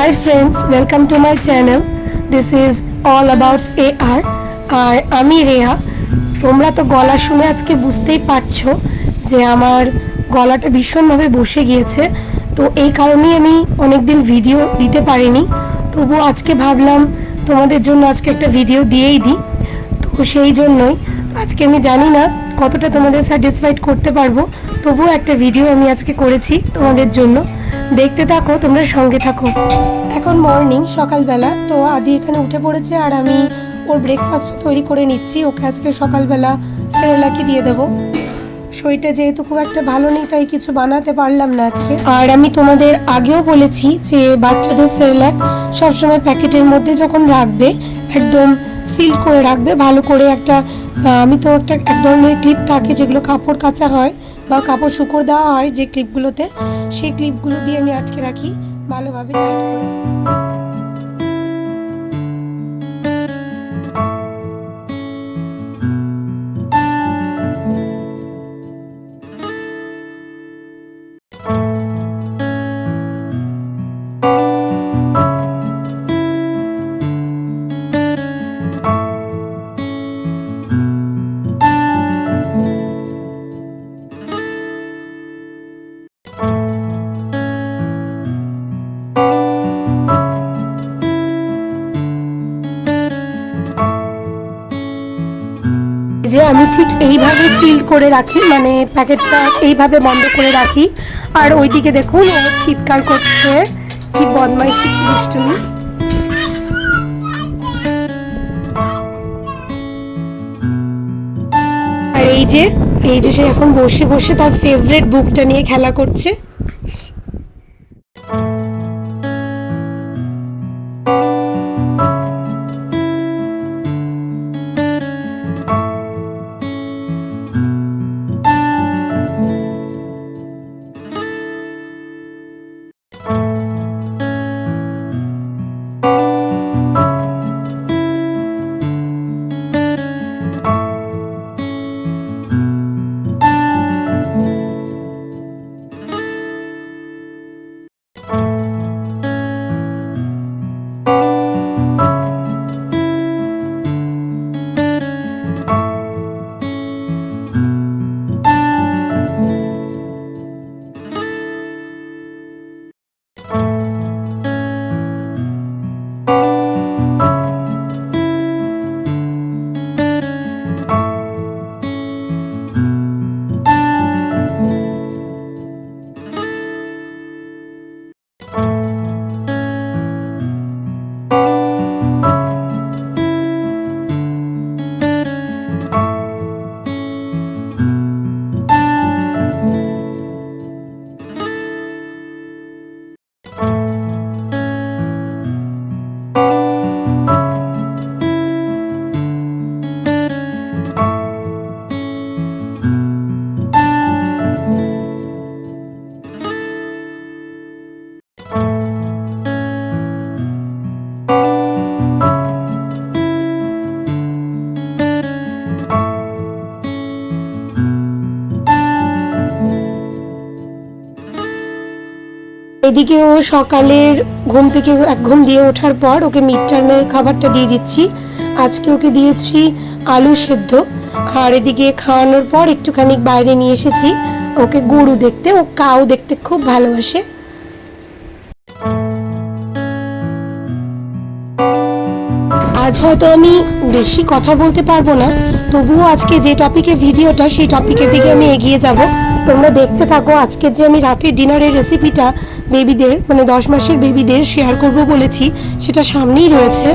Hi friends welcome to my channel this is all abouts A R R আমি রেয়া। তোমরা তো গলা শুনে আজকে বুঝতেই পারছ যে আমার গলাটা ভীষণভাবে বসে গিয়েছে। তো এই কারণেই আমি অনেক দিন ভিডিও দিতে পারিনি। তবু আজকে ভাবলাম তোমাদের জন্য আজকে একটা ভিডিও দিয়েই দিই। তো সেই জন্যই আজকে আমি জানি না কতটা তোমাদের স্যাটিসফাইড করতে পারব। তবুও একটা ভিডিও আমি আজকে করেছি তোমাদের জন্য। দেখতে থাকো, তোমরা সঙ্গে থাকো। এখন মর্নিং সকালবেলা। তো আদি এখানে উঠে পড়েছে আর আমি ওর ব্রেকফাস্ট তৈরি করে নিচ্ছি। ওকে আজকে সকালবেলা সেরেলাকি দিয়ে দেবো। শরীরটা যেহেতু খুব একটা ভালো নেই, তাই কিছু বানাতে পারলাম না আজকে। আর আমি তোমাদের আগেও বলেছি যে বাচ্চাদের সেরেলাক সবসময় প্যাকেটের মধ্যে যখন রাখবে, একদম সিল করে রাখবে, ভালো করে একটা আমি তো একটা, এক ধরনের ক্লিপ থাকে যেগুলো কাপড় কাচা হয় বা কাপড় শুকোর দেওয়া হয় যে ক্লিপগুলোতে সেই ক্লিপগুলো দিয়ে আমি আটকে রাখি, ভালোভাবে টাইট করে। আমি ঠিক এইভাবে সিল করে রাখি মানে প্যাকেটটা এইভাবে বন্ধ করে রাখি। আর ওইদিকে দেখুন, ও চিৎকার করছে। কি বদমাইশি দুষ্টুমি। আর এই যে এই যে সে এখন বসে বসে তার ফেভারিট বুকটা নিয়ে খেলা করছে। এদিকে ও সকালের ঘুম থেকে এক ঘুম দিয়ে ওঠার পর ওকে মিড টার্মের খাবারটা দিয়ে দিচ্ছি। আজকে ওকে দিয়েছি আলু সেদ্ধ। আর এদিকে খাওয়ানোর পর একটুখানি বাইরে নিয়ে এসেছি। ওকে গরু দেখতে, ও কাউ দেখতে খুব ভালোবাসে। আজ হয়তো আমি বেশি কথা বলতে পারব না, তবুও আজকে যে টপিকে ভিডিওটা সেই টপিকের দিকে আমি এগিয়ে যাব। তোমরা দেখতে থাকো আজকে যে আমি রাতের ডিনারের রেসিপিটা বেবিদের মানে দশ মাসের বেবিদের শেয়ার করব বলেছি সেটা সামনেই রয়েছে।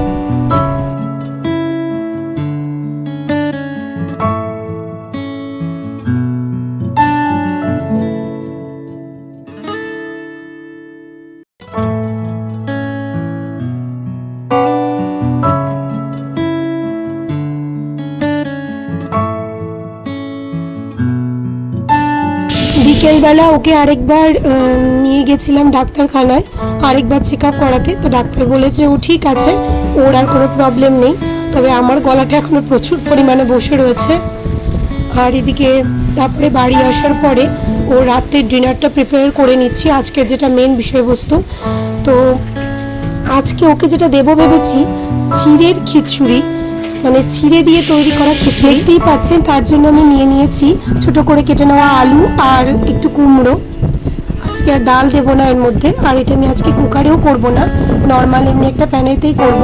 বিকেলবেলা ওকে আরেকবার নিয়ে গেছিলাম ডাক্তারখানায়, আরেকবার চেক আপ করাতে। তো ডাক্তার বলেছে, ও ঠিক আছে, ওর আর কোনো প্রবলেম নেই। তবে আমার গলাটা এখনও প্রচুর পরিমাণে বসে রয়েছে। আর এদিকে তারপরে বাড়ি আসার পরে, ও রাতের ডিনারটা প্রিপেয়ার করে নিচ্ছি, আজকের যেটা মেন বিষয়বস্তু। তো আজকে ওকে যেটা দেবো ভেবেছি, চিড়ের খিচুড়ি। মানে ছিঁড়ে দিয়ে তৈরি করা খিচুড়ি। দেখতেই পাচ্ছেন, তার জন্য আমি নিয়ে নিয়েছি ছোট করে কেটে নেওয়া আলু আর একটু কুমড়ো। আজকে আর ডাল দেবো না এর মধ্যে, আর এটা আমি আজকে কুকারেও করব না। নর্মাল এমনি একটা প্যানেতেই করব।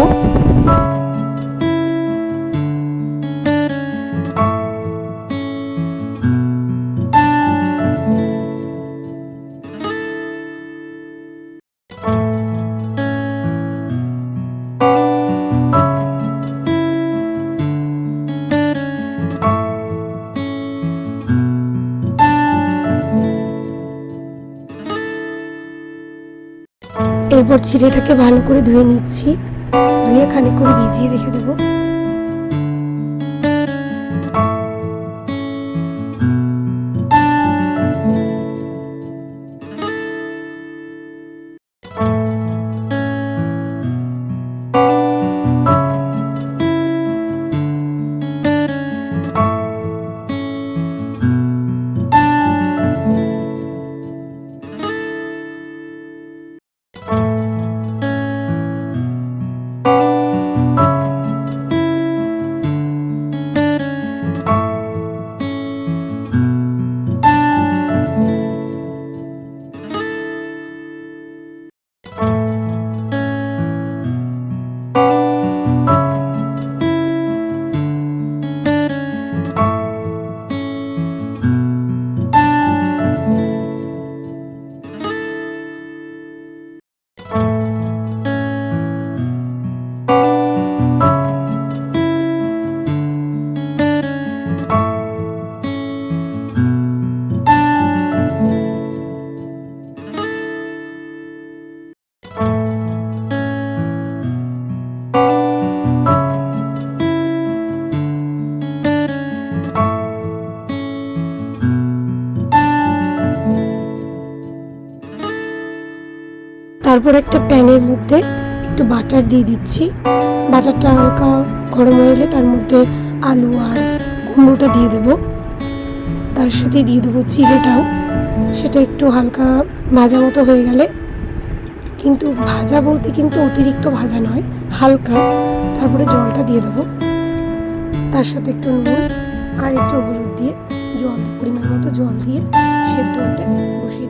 এরপর চিড়েটাকে ভালো করে ধুয়ে নিচ্ছি। ধুয়ে খানিক করে ভিজিয়ে রেখে দেবো। তারপর একটা প্যানের মধ্যে একটু বাটার দিয়ে দিচ্ছি। বাটারটা হালকা গরম হয়ে এলে তার মধ্যে আলু আর কুমড়োটা দিয়ে দেব। তার সাথে দিয়ে দেবো চিড়েটাও। সেটা একটু হালকা ভাজা মতো হয়ে গেলে। কিন্তু ভাজা বলতে কিন্তু অতিরিক্ত ভাজা নয়, হালকা। তারপরে জলটা দিয়ে দেবো। তার সাথে একটু নুন আর একটু হলুদ দিয়ে জল, পরিমাণ মতো জল দিয়ে সেদ্ধ হতে বসিয়ে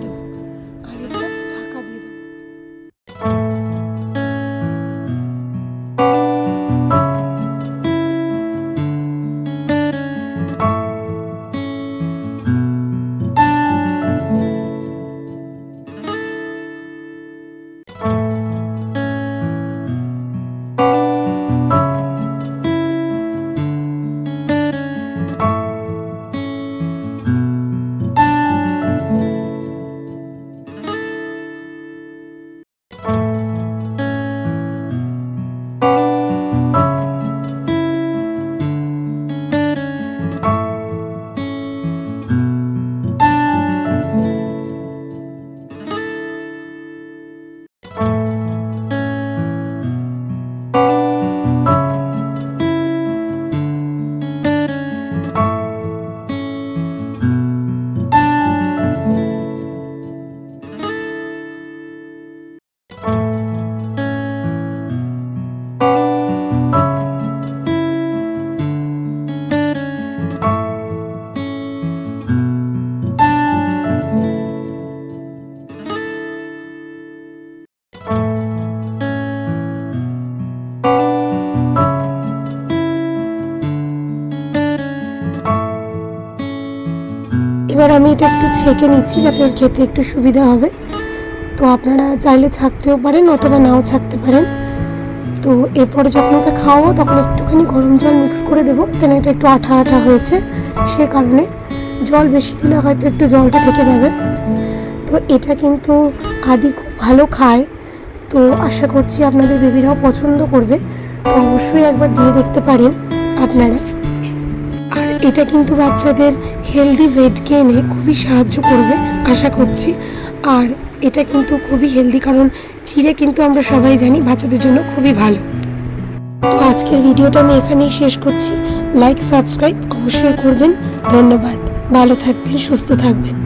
আমি এটা একটু ছেঁকে নিচ্ছি যাতে ওর খেতে একটু সুবিধা হবে। তো আপনারা চাইলে ছাকতেও পারেন অথবা নাও ছাকতে পারেন। তো এরপরে যখন ওকে খাওয়াবো তখন একটুখানি গরম জল মিক্স করে দেবো। কেন এটা একটু আঠা আঠা হয়েছে সে কারণে। জল বেশি দিলে হয়তো একটু জলটা থেকে যাবে। তো এটা কিন্তু আদি খুব ভালো খায়। তো আশা করছি আপনাদের বেবিরাও পছন্দ করবে। তো অবশ্যই একবার দিয়ে দেখতে পারেন আপনারা। এটা কিন্তু বাচ্চাদের হেলদি ওয়েট গেইনে খুবই সাহায্য করবে, আশা করছি। আর এটা কিন্তু খুবই হেলদি কারণ চিড়ে কিন্তু আমরা সবাই জানি বাচ্চাদের জন্য খুবই ভালো। তো আজকের ভিডিওটা আমি এখানেই শেষ করছি। লাইক সাবস্ক্রাইব অবশ্যই করবেন। ধন্যবাদ। ভালো থাকবেন, সুস্থ থাকবেন।